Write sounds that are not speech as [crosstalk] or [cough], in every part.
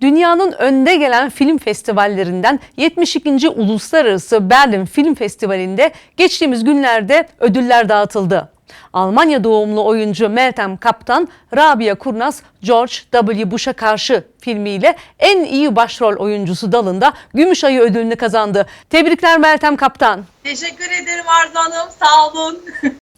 Dünyanın önde gelen film festivallerinden 72. Uluslararası Berlin Film Festivali'nde geçtiğimiz günlerde ödüller dağıtıldı. Almanya doğumlu oyuncu Meltem Kaptan, Rabia Kurnaz, George W. Bush'a karşı filmiyle en iyi başrol oyuncusu dalında Gümüşayı ödülünü kazandı. Tebrikler Meltem Kaptan. Teşekkür ederim Arzu Hanım. Sağ olun. [laughs]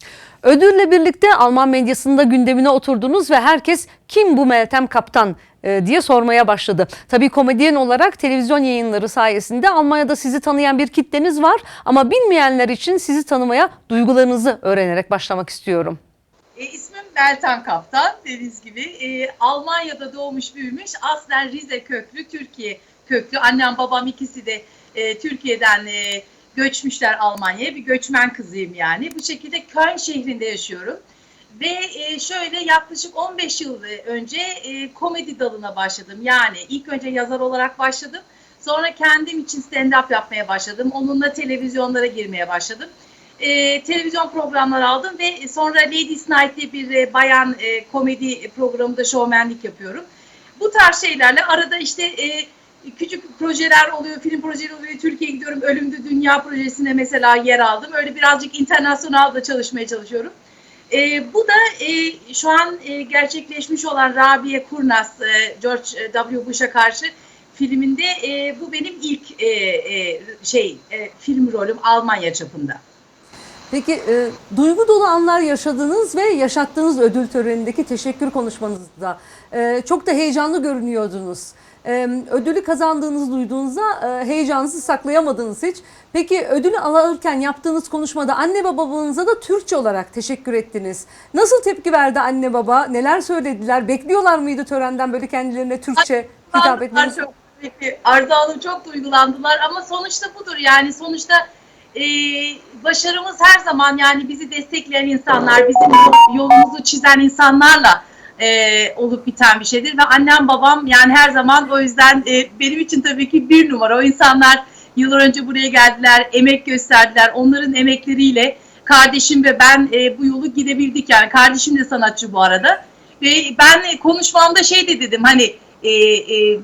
Ödülle birlikte Alman medyasında gündemine oturdunuz ve herkes kim bu Meltem Kaptan e, diye sormaya başladı. Tabii komedyen olarak televizyon yayınları sayesinde Almanya'da sizi tanıyan bir kitleniz var ama bilmeyenler için sizi tanımaya duygularınızı öğrenerek başlamak istiyorum. E, ismim Meltem Kaptan. Dediğiniz gibi e, Almanya'da doğmuş büyümüş. Aslen Rize köklü, Türkiye köklü. Annem babam ikisi de e, Türkiye'den e, göçmüşler Almanya'ya. Bir göçmen kızıyım yani. Bu şekilde Köln şehrinde yaşıyorum. Ve e, şöyle yaklaşık 15 yıl önce e, komedi dalına başladım. Yani ilk önce yazar olarak başladım. Sonra kendim için stand-up yapmaya başladım. Onunla televizyonlara girmeye başladım. E, televizyon programları aldım ve sonra Ladies Night diye bir bayan komedi programında şovmenlik yapıyorum. Bu tarz şeylerle arada işte küçük projeler oluyor, film projeleri oluyor. Türkiye'ye gidiyorum, Ölümdü Dünya projesine mesela yer aldım. Öyle birazcık internasyonel da çalışmaya çalışıyorum. E, bu da e, şu an e, gerçekleşmiş olan Rabia Kurnaz, e, George W. Bush'a karşı filminde e, bu benim ilk e, e, şey e, film rolüm Almanya çapında. Peki e, duygu dolu anlar yaşadınız ve yaşattığınız ödül törenindeki teşekkür konuşmanızda e, çok da heyecanlı görünüyordunuz. E, ödülü kazandığınızı duyduğunuzda e, heyecanınızı saklayamadınız hiç. Peki ödülü alırken yaptığınız konuşmada anne ve babanıza da Türkçe olarak teşekkür ettiniz. Nasıl tepki verdi anne baba? Neler söylediler? Bekliyorlar mıydı törenden böyle kendilerine Türkçe hitap etmenizi? Çok, Arzu Hanım çok duygulandılar ama sonuçta budur yani sonuçta e, başarımız her zaman yani bizi destekleyen insanlar, bizim yolumuzu çizen insanlarla e, olup biten bir şeydir. Ve annem babam yani her zaman o yüzden e, benim için tabii ki bir numara. O insanlar yıllar önce buraya geldiler, emek gösterdiler, onların emekleriyle kardeşim ve ben e, bu yolu gidebildik. Yani kardeşim de sanatçı bu arada. Ve ben konuşmamda şey de dedim hani e, e,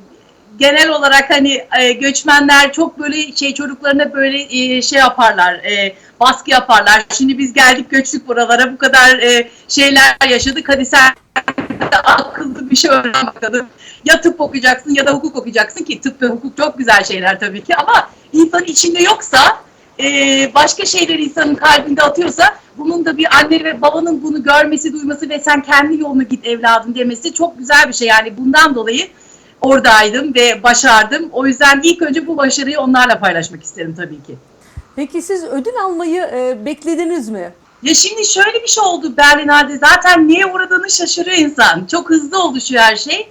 genel olarak hani e, göçmenler çok böyle şey çocuklarına böyle e, şey yaparlar, e, baskı yaparlar. Şimdi biz geldik göçtük buralara bu kadar e, şeyler yaşadık. Hadi sen [laughs] akıllı bir şey öğren bakalım. Ya tıp okuyacaksın ya da hukuk okuyacaksın ki tıp ve hukuk çok güzel şeyler tabii ki ama insanın içinde yoksa e, başka şeyler insanın kalbinde atıyorsa bunun da bir anne ve babanın bunu görmesi, duyması ve sen kendi yolunu git evladım demesi çok güzel bir şey. Yani bundan dolayı oradaydım ve başardım. O yüzden ilk önce bu başarıyı onlarla paylaşmak isterim tabii ki. Peki siz ödül almayı e, beklediniz mi? Ya şimdi şöyle bir şey oldu Berlinale'de zaten niye uğradığını şaşırıyor insan. Çok hızlı oluşuyor her şey.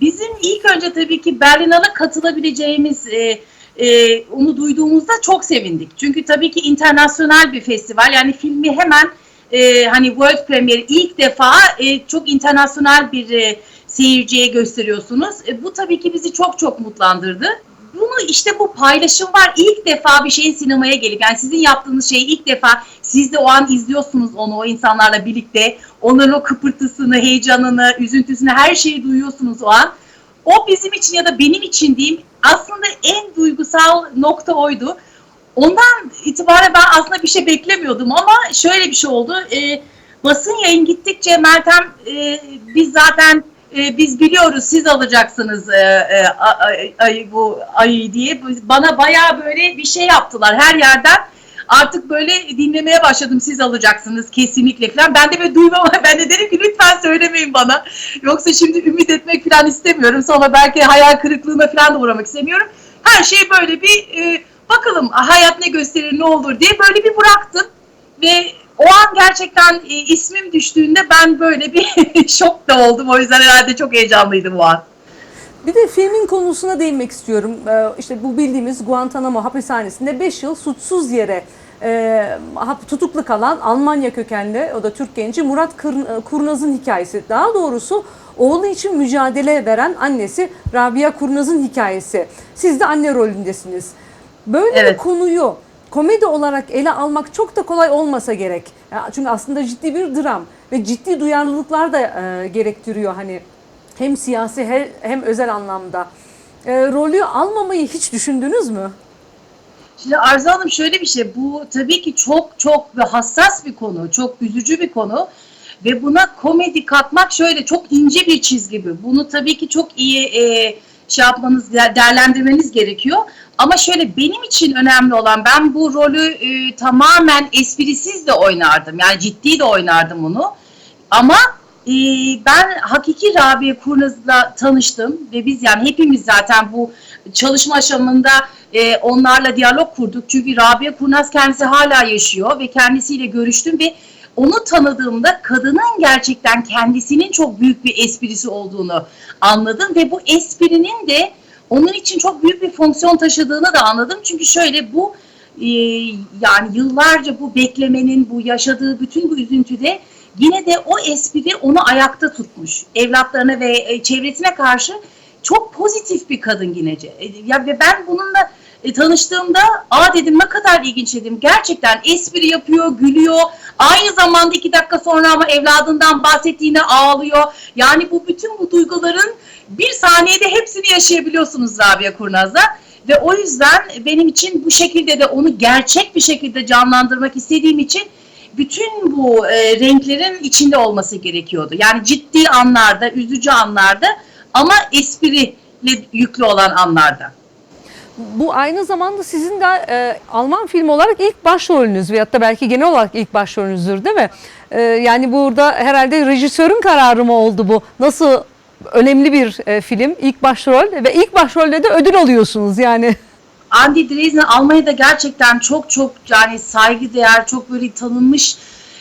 Bizim ilk önce tabii ki Berlinale katılabileceğimiz e, e, onu duyduğumuzda çok sevindik. Çünkü tabii ki internasyonel bir festival. Yani filmi hemen e, hani world premiere ilk defa e, çok internasyonel bir e, seyirciye gösteriyorsunuz. E, bu tabii ki bizi çok çok mutlandırdı. Bunu işte bu paylaşım var. İlk defa bir şeyin sinemaya gelip yani sizin yaptığınız şeyi ilk defa siz de o an izliyorsunuz onu o insanlarla birlikte. Onların o kıpırtısını, heyecanını, üzüntüsünü her şeyi duyuyorsunuz o an. O bizim için ya da benim için diyeyim aslında en duygusal nokta oydu. Ondan itibaren ben aslında bir şey beklemiyordum ama şöyle bir şey oldu. E, basın yayın gittikçe Meltem e, biz zaten e, biz biliyoruz siz alacaksınız e, e, ay, bu ayı diye. Bana bayağı böyle bir şey yaptılar her yerden. Artık böyle dinlemeye başladım siz alacaksınız kesinlikle falan. Ben de böyle duymam [laughs] ben de dedim ki lütfen söylemeyin bana. Yoksa şimdi ümit etmek falan istemiyorum. Sonra belki hayal kırıklığına falan da uğramak istemiyorum. Her şey böyle bir e, bakalım hayat ne gösterir ne olur diye böyle bir bıraktım. Ve o an gerçekten e, ismim düştüğünde ben böyle bir [laughs] şok da oldum. O yüzden herhalde çok heyecanlıydım o an. Bir de filmin konusuna değinmek istiyorum. Ee, işte bu bildiğimiz Guantanamo hapishanesinde 5 yıl suçsuz yere e, tutuklu kalan Almanya kökenli, o da Türk genci Murat Kır- Kurnaz'ın hikayesi. Daha doğrusu oğlu için mücadele veren annesi Rabia Kurnaz'ın hikayesi. Siz de anne rolündesiniz. Böyle bir Evet. konuyu komedi olarak ele almak çok da kolay olmasa gerek. Çünkü aslında ciddi bir dram ve ciddi duyarlılıklar da e, gerektiriyor hani hem siyasi he- hem özel anlamda. E, rolü almamayı hiç düşündünüz mü? Şimdi Arzu Hanım şöyle bir şey, bu tabii ki çok çok hassas bir konu, çok üzücü bir konu ve buna komedi katmak şöyle çok ince bir çizgi bu. Bunu tabii ki çok iyi e, şey yapmanız, de- değerlendirmeniz gerekiyor. Ama şöyle benim için önemli olan, ben bu rolü e, tamamen esprisiz de oynardım, yani ciddi de oynardım bunu. Ama e, ben hakiki Rabia Kurnaz'la tanıştım ve biz yani hepimiz zaten bu çalışma aşamında e, onlarla diyalog kurduk. Çünkü Rabia Kurnaz kendisi hala yaşıyor ve kendisiyle görüştüm ve onu tanıdığımda kadının gerçekten kendisinin çok büyük bir esprisi olduğunu anladım ve bu esprinin de onun için çok büyük bir fonksiyon taşıdığını da anladım. Çünkü şöyle bu e, yani yıllarca bu beklemenin, bu yaşadığı bütün bu üzüntüde yine de o espri onu ayakta tutmuş. Evlatlarına ve e, çevresine karşı çok pozitif bir kadın Ginece. E, Ya ve ben bununla e, tanıştığımda aa dedim ne kadar ilginç dedim. Gerçekten espri yapıyor, gülüyor. Aynı zamanda iki dakika sonra ama evladından bahsettiğine ağlıyor. Yani bu bütün bu duyguların bir saniyede hepsini yaşayabiliyorsunuz Rabia Kurnaz'da. Ve o yüzden benim için bu şekilde de onu gerçek bir şekilde canlandırmak istediğim için bütün bu e, renklerin içinde olması gerekiyordu. Yani ciddi anlarda, üzücü anlarda ama espriyle yüklü olan anlarda. Bu aynı zamanda sizin de e, Alman filmi olarak ilk başrolünüz veyahut da belki genel olarak ilk başrolünüzdür değil mi? E, yani burada herhalde rejisörün kararı mı oldu bu? Nasıl önemli bir e, film, ilk başrol ve ilk başrolde de ödül alıyorsunuz yani. [laughs] Andy Dresden Almanya'da gerçekten çok çok yani saygıdeğer, çok böyle tanınmış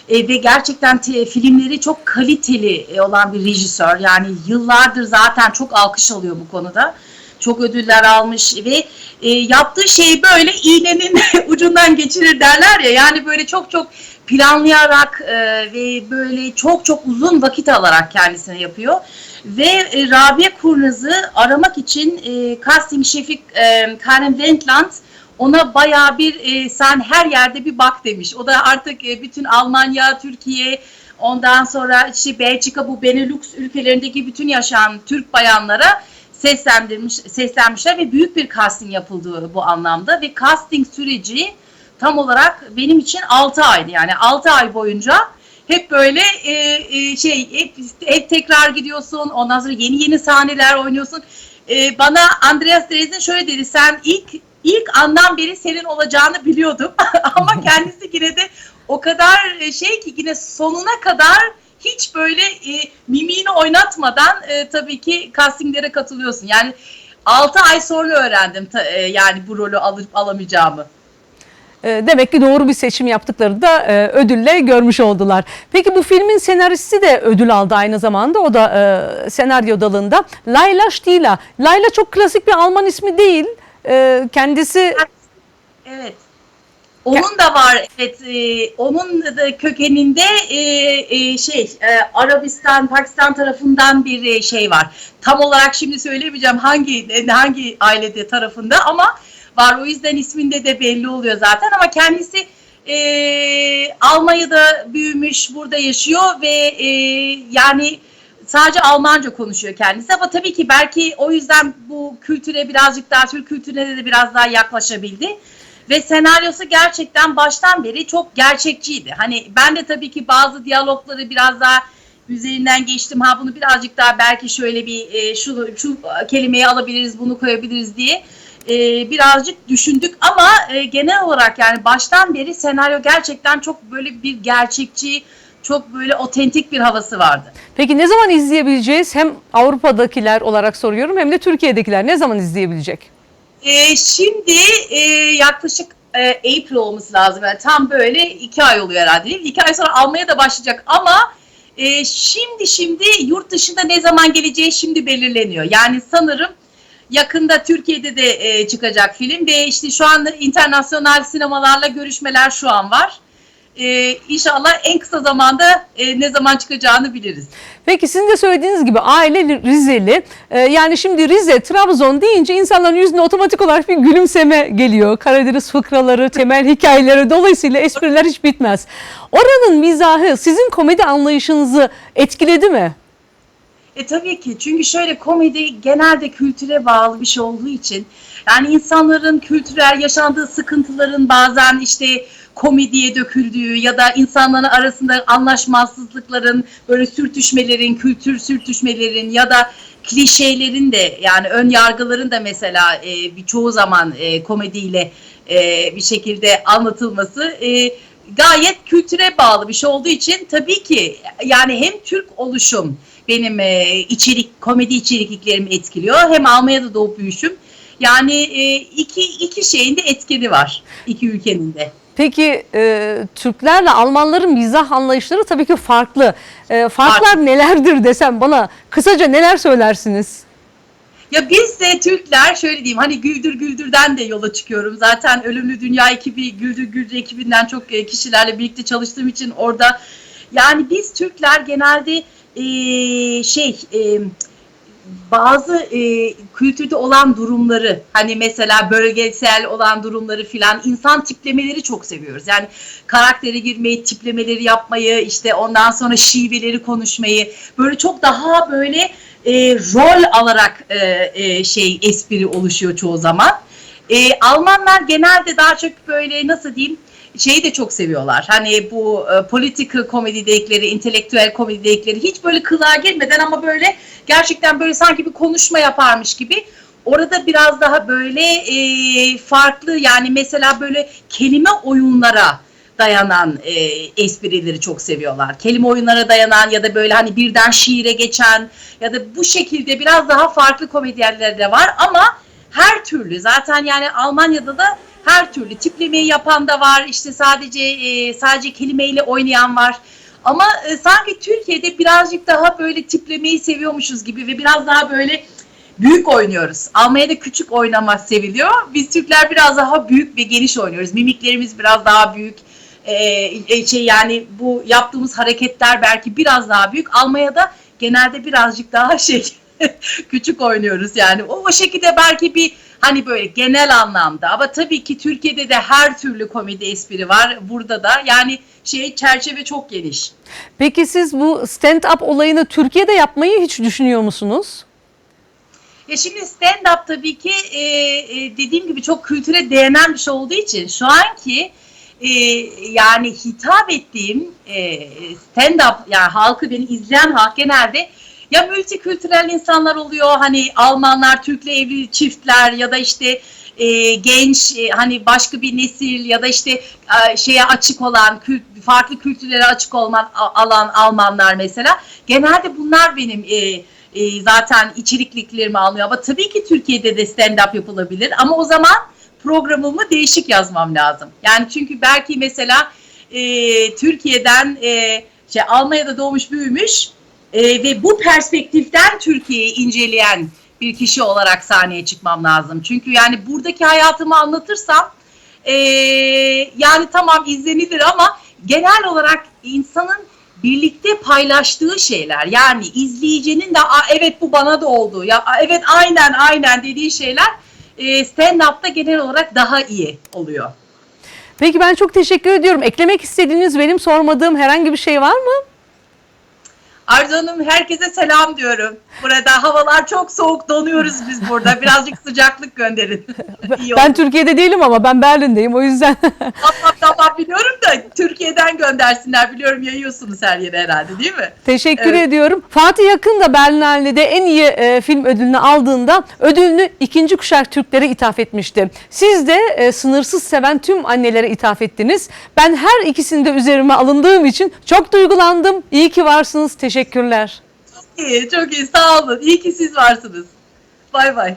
e, ve gerçekten te- filmleri çok kaliteli e, olan bir rejisör. Yani yıllardır zaten çok alkış alıyor bu konuda. Çok ödüller almış ve e, yaptığı şeyi böyle iğnenin [laughs] ucundan geçirir derler ya. Yani böyle çok çok planlayarak e, ve böyle çok çok uzun vakit alarak kendisine yapıyor. Ve e, Rabia Kurnaz'ı aramak için e, casting şefi e, Karen Wendland ona bayağı bir e, sen her yerde bir bak demiş. O da artık e, bütün Almanya, Türkiye, ondan sonra işte Belçika bu Benelux ülkelerindeki bütün yaşayan Türk bayanlara seslendirmiş, seslenmişler ve büyük bir casting yapıldı bu anlamda ve casting süreci tam olarak benim için 6 aydı. Yani 6 ay boyunca hep böyle e, e, şey hep, hep tekrar gidiyorsun. Ondan sonra yeni yeni sahneler oynuyorsun. E, bana Andreas Dresen şöyle dedi. Sen ilk ilk andan beri senin olacağını biliyordum. [laughs] Ama kendisi yine de o kadar e, şey ki yine sonuna kadar hiç böyle e, mimiğini oynatmadan e, tabii ki castinglere katılıyorsun. Yani 6 ay sonra öğrendim ta- e, yani bu rolü alıp alamayacağımı. E, Demek ki doğru bir seçim yaptıkları da e, ödülle görmüş oldular. Peki bu filmin senaristi de ödül aldı aynı zamanda. O da e, senaryo dalında. Layla Stila. Layla çok klasik bir Alman ismi değil. Kendisi Evet. Onun da var evet e, onun da kökeninde e, e, şey e, Arabistan Pakistan tarafından bir e, şey var. Tam olarak şimdi söyleyemeyeceğim hangi e, hangi ailede tarafında ama var o yüzden isminde de belli oluyor zaten ama kendisi e, Almanya'da büyümüş burada yaşıyor ve e, yani sadece Almanca konuşuyor kendisi ama tabii ki belki o yüzden bu kültüre birazcık daha Türk kültürüne de biraz daha yaklaşabildi. Ve senaryosu gerçekten baştan beri çok gerçekçiydi. Hani ben de tabii ki bazı diyalogları biraz daha üzerinden geçtim. Ha bunu birazcık daha belki şöyle bir e, şu, şu kelimeyi alabiliriz, bunu koyabiliriz diye e, birazcık düşündük. Ama e, genel olarak yani baştan beri senaryo gerçekten çok böyle bir gerçekçi, çok böyle otentik bir havası vardı. Peki ne zaman izleyebileceğiz? Hem Avrupa'dakiler olarak soruyorum hem de Türkiye'dekiler ne zaman izleyebilecek? E, şimdi e, yaklaşık e, April olması lazım. Yani tam böyle iki ay oluyor herhalde değil mi? İki ay sonra almaya da başlayacak ama e, şimdi şimdi yurt dışında ne zaman geleceği şimdi belirleniyor. Yani sanırım yakında Türkiye'de de e, çıkacak film ve işte şu anda internasyonel sinemalarla görüşmeler şu an var. E, inşallah en kısa zamanda e, ne zaman çıkacağını biliriz. Peki sizin de söylediğiniz gibi aile Rizeli. Ee, yani şimdi Rize, Trabzon deyince insanların yüzüne otomatik olarak bir gülümseme geliyor. Karadeniz fıkraları, temel hikayeleri dolayısıyla espriler hiç bitmez. Oranın mizahı sizin komedi anlayışınızı etkiledi mi? E tabii ki çünkü şöyle komedi genelde kültüre bağlı bir şey olduğu için yani insanların kültürel yaşandığı sıkıntıların bazen işte komediye döküldüğü ya da insanların arasında anlaşmazlıkların böyle sürtüşmelerin, kültür sürtüşmelerin ya da klişelerin de yani ön yargıların da mesela e, birçoğu zaman e, komediyle e, bir şekilde anlatılması e, gayet kültüre bağlı bir şey olduğu için tabii ki yani hem Türk oluşum benim e, içerik komedi içerikliklerimi etkiliyor hem Almanya'da doğup büyüşüm. Yani e, iki iki şeyin de etkeni var iki ülkenin de. Peki e, Türklerle Almanların mizah anlayışları tabii ki farklı. E, farklar Farklı. nelerdir desem bana kısaca neler söylersiniz? Ya biz de Türkler şöyle diyeyim hani Güldür Güldür'den de yola çıkıyorum. Zaten Ölümlü Dünya ekibi Güldür Güldür ekibinden çok e, kişilerle birlikte çalıştığım için orada yani biz Türkler genelde e, şey e, bazı e, kültürde olan durumları hani mesela bölgesel olan durumları filan insan tiplemeleri çok seviyoruz. Yani karaktere girmeyi, tiplemeleri yapmayı, işte ondan sonra şiveleri konuşmayı böyle çok daha böyle e, rol alarak e, e, şey espri oluşuyor çoğu zaman. E, Almanlar genelde daha çok böyle nasıl diyeyim şeyi de çok seviyorlar. Hani bu e, political komedi dedikleri, entelektüel komedi dedikleri hiç böyle kılığa girmeden ama böyle gerçekten böyle sanki bir konuşma yaparmış gibi. Orada biraz daha böyle e, farklı yani mesela böyle kelime oyunlara dayanan e, esprileri çok seviyorlar. Kelime oyunlara dayanan ya da böyle hani birden şiire geçen ya da bu şekilde biraz daha farklı komedyenler de var ama her türlü zaten yani Almanya'da da her türlü tiplemeyi yapan da var. işte sadece e, sadece kelimeyle oynayan var. Ama e, sanki Türkiye'de birazcık daha böyle tiplemeyi seviyormuşuz gibi ve biraz daha böyle büyük oynuyoruz. Almanya'da küçük oynamak seviliyor. Biz Türkler biraz daha büyük ve geniş oynuyoruz. Mimiklerimiz biraz daha büyük. Ee, şey yani bu yaptığımız hareketler belki biraz daha büyük. Almanya'da genelde birazcık daha şey [laughs] küçük oynuyoruz yani. O, o şekilde belki bir hani böyle genel anlamda ama tabii ki Türkiye'de de her türlü komedi espri var. Burada da yani şey çerçeve çok geniş. Peki siz bu stand-up olayını Türkiye'de yapmayı hiç düşünüyor musunuz? Ya şimdi stand-up tabii ki e, e, dediğim gibi çok kültüre değinen bir şey olduğu için şu anki e, yani hitap ettiğim e, stand-up yani halkı beni izleyen halk genelde ya multikültürel insanlar oluyor hani Almanlar, Türk'le evli çiftler ya da işte e, genç e, hani başka bir nesil ya da işte e, şeye açık olan kült, farklı kültürlere açık olan alan Almanlar mesela. Genelde bunlar benim e, e, zaten içerikliklerimi alıyor ama tabii ki Türkiye'de de stand-up yapılabilir. Ama o zaman programımı değişik yazmam lazım. Yani çünkü belki mesela e, Türkiye'den e, şey Almanya'da doğmuş büyümüş e, ve bu perspektiften Türkiye'yi inceleyen bir kişi olarak sahneye çıkmam lazım. Çünkü yani buradaki hayatımı anlatırsam e, yani tamam izlenilir ama genel olarak insanın birlikte paylaştığı şeyler yani izleyicinin de "Aa, evet bu bana da oldu ya "Aa, evet aynen aynen dediği şeyler e, stand-up'ta genel olarak daha iyi oluyor. Peki ben çok teşekkür ediyorum. Eklemek istediğiniz benim sormadığım herhangi bir şey var mı? Arzu Hanım herkese selam diyorum. Burada havalar çok soğuk donuyoruz biz burada. Birazcık sıcaklık gönderin. [laughs] İyi Ben oldu. Türkiye'de değilim ama ben Berlin'deyim o yüzden. [laughs] Tamam tamam biliyorum da Türkiye'den göndersinler biliyorum yayıyorsunuz her yere herhalde değil mi? Teşekkür Evet. ediyorum. Fatih Yakın da Berlinale'de en iyi e, film ödülünü aldığında ödülünü ikinci kuşak Türklere ithaf etmişti. Siz de e, sınırsız seven tüm annelere ithaf ettiniz. Ben her ikisini de üzerime alındığım için çok duygulandım. İyi ki varsınız. Teşekkürler. İyi çok iyi sağ olun. İyi ki siz varsınız. Bay bay.